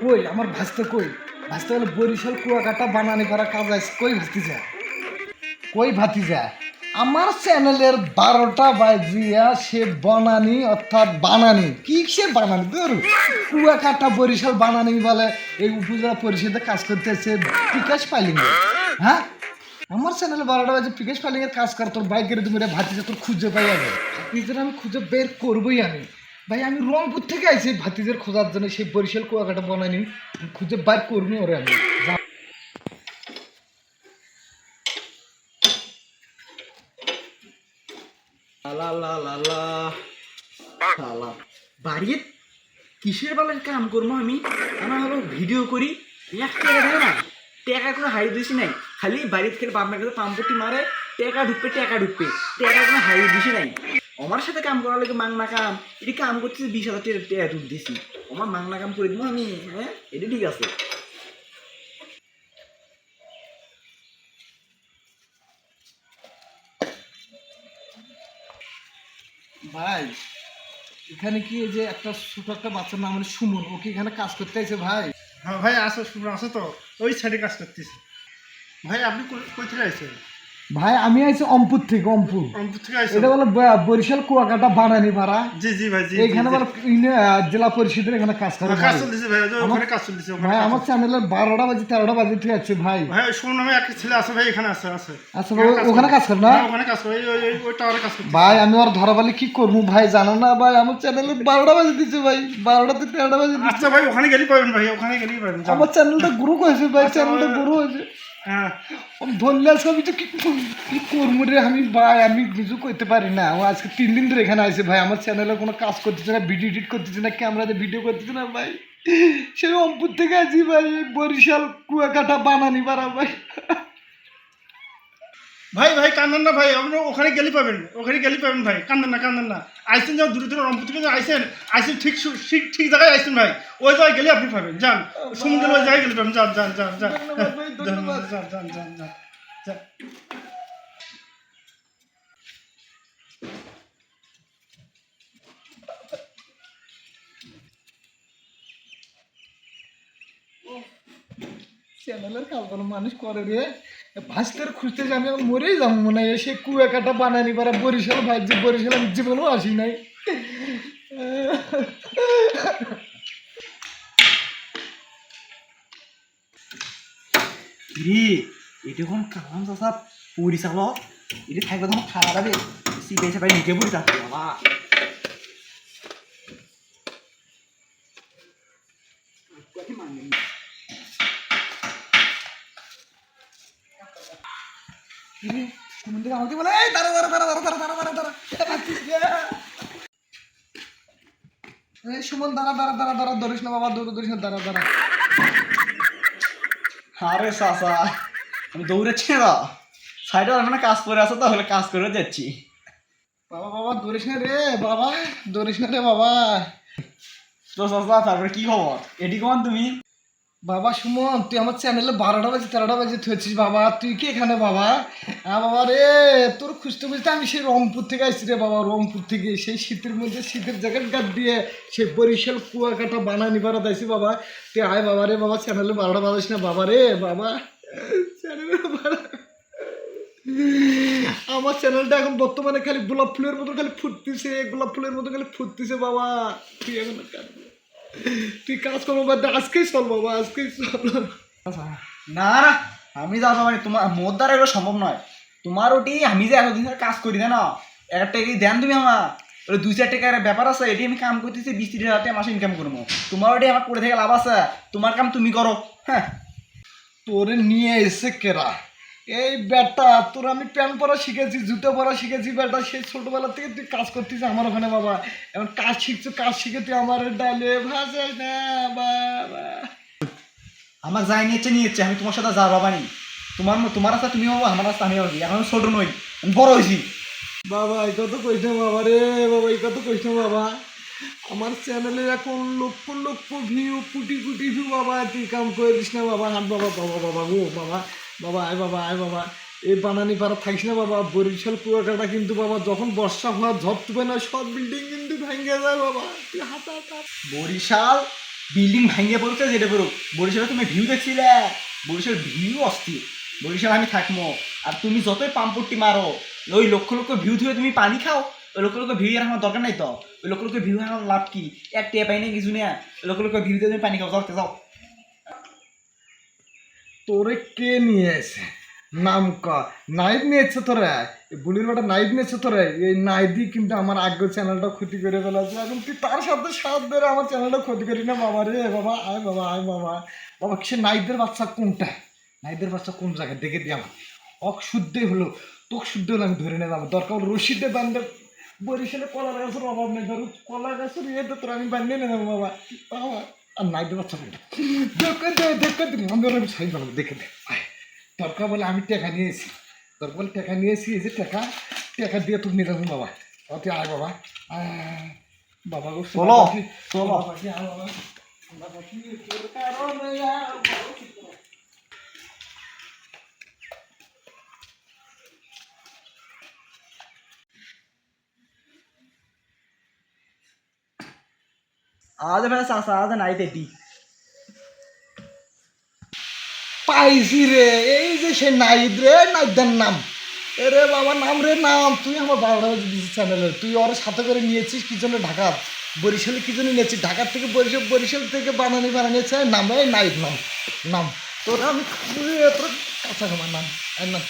কই, আমার ভাসতে কই? ভাসতে হলে বরিশাল কুয়াকাটা বানানি করা কাজ আছে কই ভাসতে যা কই ভাতি যা আমার চ্যানেলের বারোটা বাজিয়া সে বানানি, অর্থাৎ বানানি। কি সে বানানি? ধরু, কুয়াকাটা বরিশাল বানানি বলে এই উপজেলা পরিষদে কাজ করতে এসে বিকাশ পাইলিং হ্যাঁ? আমার চ্যানেলে বারোটা বাজে বিকাশ পাইলিং এর কাজ কর, তোর বাইকের তুমি ভাতিজা তোর খুঁজে পাই আমি ভাতিজার আমি খুঁজে বের করবোই আমি। ভাই, আমি রংপুর থেকে আইছি, ভাতিজের খোঁজার জন্য সেই বরিশাল কুয়াকাটা বানানি খুঁজে বার করব ওরে আমি যা- বাড়ির কিসের বেলায় কাম করব আমি? আমার হলো ভিডিও করি। না টাকা কোনো হারিয়ে দিছি নাই। খালি বাড়ির থেকে বাপমার কাছে পাম্পটি মারে, টাকা ঢুকবে টাকা ঢুকবে। টাকা কোনো হারিয়ে দিছি নাই। আমার সাথে কাম করার লাগে মাংনা কাম। এটি কাম করতেছি বিশ হাজার টাকা দিছি আমার মাংনা কাম করে দিব আমি হ্যাঁ? এটা ঠিক আছে। ভাই, এখানে কি যে একটা ছোট একটা বাচ্চার নাম হলো সুমন? ও কি এখানে কাজ করতে আছে ভাই? হ্যাঁ ভাই, আসো, সুমন, আসো তো। ওই সাইডে কাজ করতেছে। ভাই, আপনি থেকে আইছেন? ভাই আমি আইছি অম্পুর থেকে অম্পুর। এটা বলে বরিশাল কুয়াকাটা বানানি ভাড়া। জি জি ভাই জি এখানে বলে জেলা পরিষদের এখানে কাজ করে কাজ ভাই। চলতেছে ভাই ওখানে কাজ চলতেছে ভাই আমার চ্যানেলের বারোটা বাজে তেরোটা বাজে ঠিক আছে ভাই। ভাই শুনুন আমি একটা ছেলে আছে ভাই এখানে আছে আছে। আচ্ছা ভাই ওখানে কাজ করে না? হ্যাঁ, ওখানে কাজ করে ওই- ওই ওই- ওই টাওয়ারে কাজ করতে ভাই আমি ওর ধরা বলে কি করব ভাই জানো না ভাই? আমার চ্যানেলে বারোটা বাজে দিচ্ছে ভাই বারোটা থেকে তেরোটা বাজে আচ্ছা ভাই ওখানে গেলেই পাবেন ভাই ওখানে গেলেই পাবেন আমার চ্যানেলটা গ্রো হয়েছে ভাই আচ্ছা, চ্যানেলটা। গ্রো হয়েছে। হ্যাঁ ধরলে আজকে আমি তো কি করব রে? আমি ভাই, আমি কিছু করতে পারি না। ও আজকে তিন দিন ধরে এখানে আছে ভাই। আমার চ্যানেলে কোনো কাজ করতেছে না ভিডিও এডিট করতেছে না ক্যামেরাতে ভিডিও করতেছে না ভাই। সেই অম্পুর থেকে আছি ভাই, বরিশাল কুয়াকাটা বানানি পারা ভাই। ভাই ভাই কান্দেন না ভাই আপনি ওখানে গেলেই পাবেন ওখানে গেলেই পাবেন ভাই কান্দেন না কান্দেন না। আইসেন যাও দূরে দূরে রংপুর থেকে আইসেন আইসেন ঠিক ঠিক ঠিক জায়গায় আইসেন ভাই। ওই জায়গায় গেলে আপনি পাবেন যান। সমুদ্রের ওই জায়গায় গেলে পাবেন যান যান যান যান। যান, যান যান যান যান যান। চ্যানেলের কাজ মানুষ করে রে। ভাস্কর খুঁজতে যে আমি মরেই যাব মনে হয়। সে কুয়াকাটা বানানি পারা বরিশাল ভাই যে বরিশাল আমি জীবনেও আসি নাই। রে এটা কোন কালাম চাষা পরিচালক এটা থাকবে তখন খাওয়া যাবে সিটে এসে পাই নিতে পড়ি থাকবে বাবা সুমন আমাকে বলে এই দাঁড়া দাঁড়া দাঁড়া দাঁড়া দাঁড়া দাঁড়া দাঁড়া দাঁড়া সুমন দাঁড়া দাঁড়া দাঁড়া দাঁড়া ধরিস না বাবা দৌড় ধরিস না দাঁড়া দাঁড়া আরে চাষা আমি না সাইডে মানে কাজ করে আছে তাহলে কাজ করে যাচ্ছি বাবা বাবা ধরিস না রে বাবা ধরিস না রে বাবা তো চাষা তারপরে কি খবর এটি কমান তুমি বাবা সুমন, তুই আমার চ্যানেলে বারোটা বাজে, তেরোটা বাজে থুয়েছিস বাবা, তুই কি এখানে বাবা? হ্যাঁ বাবা রে, তোর খুঁজতে খুঁজতে আমি সেই রংপুর থেকে আসছি রে বাবা, রংপুর থেকে। সেই শীতের মধ্যে, শীতের জ্যাকেট গাদ দিয়ে সেই বরিশাল কুয়াকাটা বানানি বাড়া দিয়েছি বাবা। তুই আয় বাবা রে বাবা চ্যানেলে বারোটা বাজাস না বাবা রে, বাবা। চ্যানেলে আমার চ্যানেলটা এখন বর্তমানে খালি গোলাপ ফুলের মতো খালি ফুটতেছে, গোলাপ ফুলের মতো খালি ফুটতেছে বাবা। তুই এখন। তুই কাজ করব বাদ আজকেই চল বাবা আজকেই চল না না আমি যাব মানে তোমার মোর দ্বারা এগুলো সম্ভব নয়। তোমার ওটি আমি যে এতদিন ধরে কাজ করি না একটা টাকা দেন তুমি আমার ওই দুই চার টাকার ব্যাপার আছে এটি আমি কাম করতেছি বিশ তিরিশ হাজার টাকা মাসে ইনকাম করব। তোমার ওটি আমার পড়ে থেকে লাভ আছে। তোমার কাম তুমি করো হ্যাঁ? তোরে নিয়ে এসে কেরা? এই বেটা তোর আমি প্যান্ট পরা শিখেছি জুতো পরা শিখেছি বেটা। সেই ছোটবেলা থেকে তুই কাজ করতিস আমার ওখানে বাবা। এখন কাজ শিখছো কাজ শিখে তুই আমার ডালে ভাসাই না বাবা। আমার যাই নিয়েছে নিয়েছে আমি তোমার সাথে যা বাবা নি তোমার তোমার রাস্তা তুমি বাবা আমার রাস্তা আমি হবি। এখন ছোট নই আমি বড় হয়েছি। বাবা এই কত কইস না বাবা রে বাবা এই কত কইস না বাবা। আমার চ্যানেলে এখন লক্ষ লক্ষ ভিউ কোটি কোটি ভিউ বাবা। তুই কাম করে দিস না বাবা হাট বাবা বাবা বাবা গো বাবা। বাবা আয় বাবা আয় বাবা। এই বানানি পাড়া থাকিস না বাবা, বরিশাল কুয়াকাটা কিন্তু বাবা, যখন বর্ষা হওয়া ঝড় তুবে না, সব বিল্ডিং কিন্তু ভেঙে যায় বাবা। বরিশাল বিল্ডিং ভাঙিয়ে পড়ছে যেটা পড়ুক বরিশালে তুমি ভিউ দেখছিলে? বরিশাল ভিউ অস্থির। বরিশাল আমি থাকব আর তুমি যতই পাম্পটি মারো, ওই লক্ষ লক্ষ ভিউ ধুয়ে তুমি পানি খাও, ওই লক্ষ লক্ষ ভিউ আমার দরকার নাই তো। ওই লক্ষ লক্ষ ভিউ আমার লাভ কি? এক টিয়া পাই কিছু না লক্ষ লক্ষ ভিউ দিয়ে তুমি পানি খাও, যাও যাও। তোরে কে নিয়ে এসে? নাম ক। নাইট নিয়েছে তোরা? বুলির বেটা নাইট নিয়েছে তোরা? এই নাইদি কিন্তু আমার আগ্য চ্যানেলটা ক্ষতি করে ফেলেছে। এখন তুই তার সাথে সাথ ধরে আমার চ্যানেলটা ক্ষতি করি না বাবা রে। বাবা, আয় বাবা আয় বাবা। বাবা, সে নাইদের বাচ্চা কোনটা? নাইদের বাচ্চা কোন জায়গায়? দেখে দিয়ে আমার অক শুদ্ধই হলো, তোক শুদ্ধ হলো, আমি ধরে নিয়ে যাব দরকার রশিদে বান্ধে। বরিশালে কলা গাছের অভাব নেই, ধরো কলা গাছের ইয়েতে তোর আমি বানিয়ে নিয়ে যাব বাবা। বাবা। আর নাইদের বাচ্চা কোনটা দেখে দে দেখে দিন আমি ওরা আমি সাইজ বানাবো দেখে দে আয় দরকার বলে আমি টাকা নিয়েছি দরকার বলে টাকা নিয়েছি এই যে টাকা টাকা দিয়ে তুমি নিয়ে যাব বাবা অতি আয় বাবা আয়, বাবা গো চলো, বাবা, চলো। বাবা, কি আয় বাবা বাবা, কি তোর কারণে আয় বাবা, কি তোর- আজ ভাই চাষা আজ নাই তেটি পাইছি রে এই যে সে নাইদ রে নাইদার নাম এরে বাবা নাম রে নাম তুই আমার বারোটা দিছিস চ্যানেলে তুই ওর সাথে করে নিয়েছিস কি জন্য ঢাকা বরিশালে কি জন্য নিয়েছিস ঢাকার থেকে বরিশাল বরিশাল থেকে বানানি বানানিয়েছে নাম নাইদ নাম নাম তোর আমি তোর কাঁচা আমার নাম নাম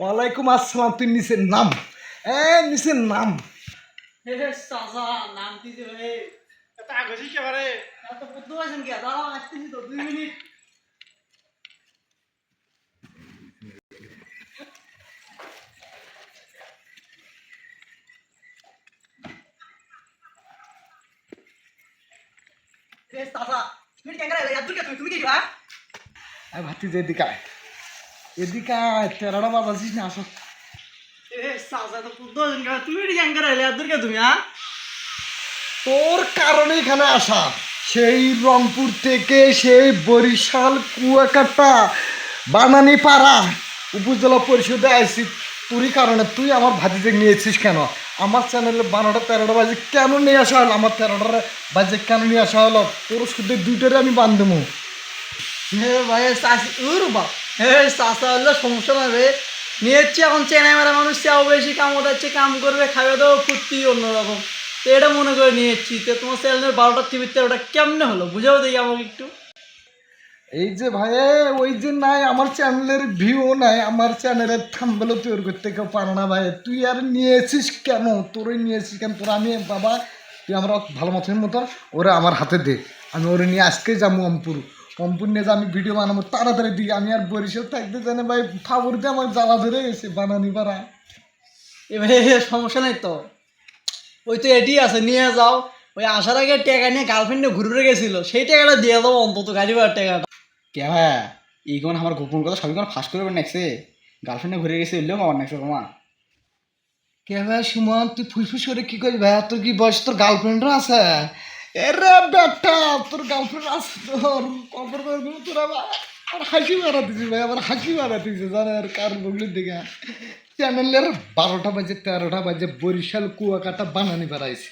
ওয়ালাইকুম আসসালাম তুই নিচের নাম এ নিচের নাম। নাম দিতে আসতেছি তো দুই মিনিট। হে চাচা তুমি কেন তুমি তুমি কি দিবা আই ভাতি যে এদিকে এদিকে তেরোটা বাজাছিস না আসো তুমি হ্যাঁ? তোর কারণে এখানে আসা। সেই রংপুর থেকে সেই বরিশাল কুয়াকাটা বানানি পাড়া উপজেলা পরিষদে আসি তোরই কারণে তুই আমার ভাতিতে নিয়েছিস কেন? আমার চ্যানেলে বারোটা তেরোটা বাজে কেন নিয়ে আসা হলো? আমার তেরোটা বাজে কেন নিয়ে আসা হলো? তোর শুধু দুইটারে আমি বান্ধবো হে ভাই চাষি উর বা হে চাষা হলে সমস্যা না রে। নিয়েছি, এখন চেনে মেরা মানুষ চাও বেশি, কাম ওঠাচ্ছে কাম করবে, খাবে দাও ফুর্তি অন্যরকম। তো এটা মনে করে নিয়েছি, তো তোমার চ্যানেলের বারোটা টিভিতে ওটা কেমনে হলো? বুঝাও দেখি আমাকে একটু। এই যে ভাই ওই যে নাই, আমার চ্যানেলের ভিউ নাই, আমার চ্যানেলের থাম্বেলও তৈরি করতে কেউ পারে না ভাই তুই আর নিয়েছিস কেন? তোরই নিয়েছিস কেন? তোর আমি, বাবা, তুই আমরা ভালো মতন মতো ওরা আমার হাতে দে, আমি ওরে নিয়ে আজকে যাব অম্পুর। অম্পুর নিয়ে যে আমি ভিডিও বানাবো তাড়াতাড়ি দিই আমি আর বরিশাল থাকতে জানে ভাই ফাবর দিয়ে আমার জ্বালা ধরে গেছে বানানি পাড়া এবারে সমস্যা নাই তো। ওই তো এটি আছে নিয়ে যাও। ওই আসার আগে টাকা নিয়ে গার্লফ্রেন্ডে ঘুরে ঘুরে গেছিল সেই টাকাটা দিয়ে দাও অন্তত গাড়ি ভাড়ার টাকাটা। কে ভাই? এই কোন আমার গোপন কথা সবই কোন ফাঁস করে নেকছে গার্লফ্রেন্ডে ঘুরে গেছে এলেও আমার নেকছে তোমা কে ভাই সুমন তুই ফুসফুস করে কি করিস ভাই? তোর কি বয়স? তোর গার্লফ্রেন্ডও আছে? এরে বেটা, তোর গার্লফ্রেন্ড আছে তোর কবর করে তোর আবার হাসি মারা দিছি ভাই, আবার হাসি মারা দিছে, জানে আর কার বগলির দিকে। চ্যানেলের বারোটা বাজে, তেরোটা বাজে, বরিশাল, কুয়াকাটা, বানানি বেড়াইছে।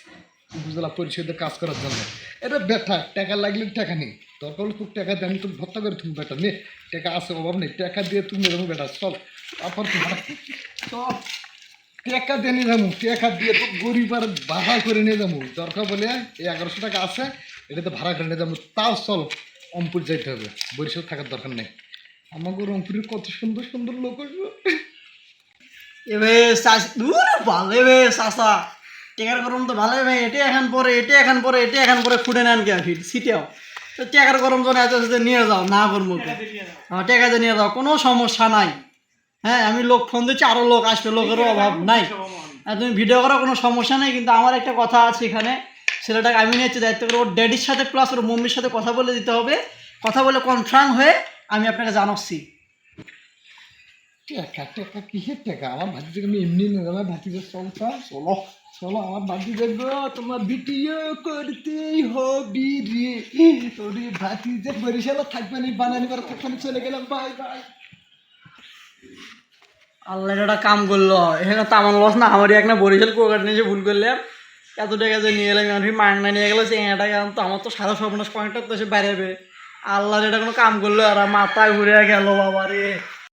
উপজেলা পরিষদে কাজ করার জন্য। এটা বেটা, টাকা লাগলে টাকা নেই দরকার হলে তোর টাকা দিয়ে আমি তোর ভত্তা করে তুমি বেটা, নে। টাকা আছে, অভাব নেই। টাকা দিয়ে তুমি এরকম বেটা, চল। তারপর চল। টাকা দিয়ে নিয়ে যাব টাকা দিয়ে তো গরিব আর ভাড়া করে নিয়ে যাব। দরকার বলে এই এগারোশো টাকা আছে এটাতে ভাড়া করে নিয়ে যাব। তাও চল অম্পুর যাইতে হবে। বরিশাল থাকার দরকার নেই। আমাকে রংপুরের কত সুন্দর সুন্দর লোক আসবে। এবে দূর ভালো এবে চাষা। টেকার গরম তো ভালো ভাই এটা এখন পরে এটা এখন পরে এটা এখন পরে ফুটে নেন কে ফিট সিটেও। তো টেকার গরম জন এত নিয়ে যাও না করব হ্যাঁ টেকাতে নিয়ে যাও কোনো সমস্যা নাই। হ্যাঁ আমি লোক ফোন দিচ্ছি আরও লোক আসবে লোকেরও অভাব নাই। আর তুমি ভিডিও করার কোনো সমস্যা নেই কিন্তু আমার একটা কথা আছে এখানে। ছেলেটাকে আমি নিয়েছি দায়িত্ব করে ওর ড্যাডির সাথে প্লাস ওর মম্মির সাথে কথা বলে দিতে হবে। কথা বলে কনফার্ম হয়ে আমি আপনাকে জানাচ্ছি। টেকা টেকা কিসের টেকা আমার ভাতিজাকে আমি এমনি না আমার ভাতিজা চলতা চলো চলো আমার ভাতিজা গো তোমার ভিডিও করতেই হবি রে। ভাতিজা বরিশালে থাকবে না বানানি করে থাকবে চলে গেলাম বাই বাই আল্লাহ এটা কাম করল। এখানে তো আমার লস না, আমারই এক না বরিশাল কোকাট নিয়ে ভুল করলাম। এত টাকা যে নিয়ে এলাম আমি মাংনা নিয়ে গেলো সে গেলাম, তো আমার তো সারা সর্বনাশ পয়েন্টটা তো সে বাইরে আল্লাহর এটা কোনো কাম করল, আর মাথায় ঘুরে গেল বাবা রে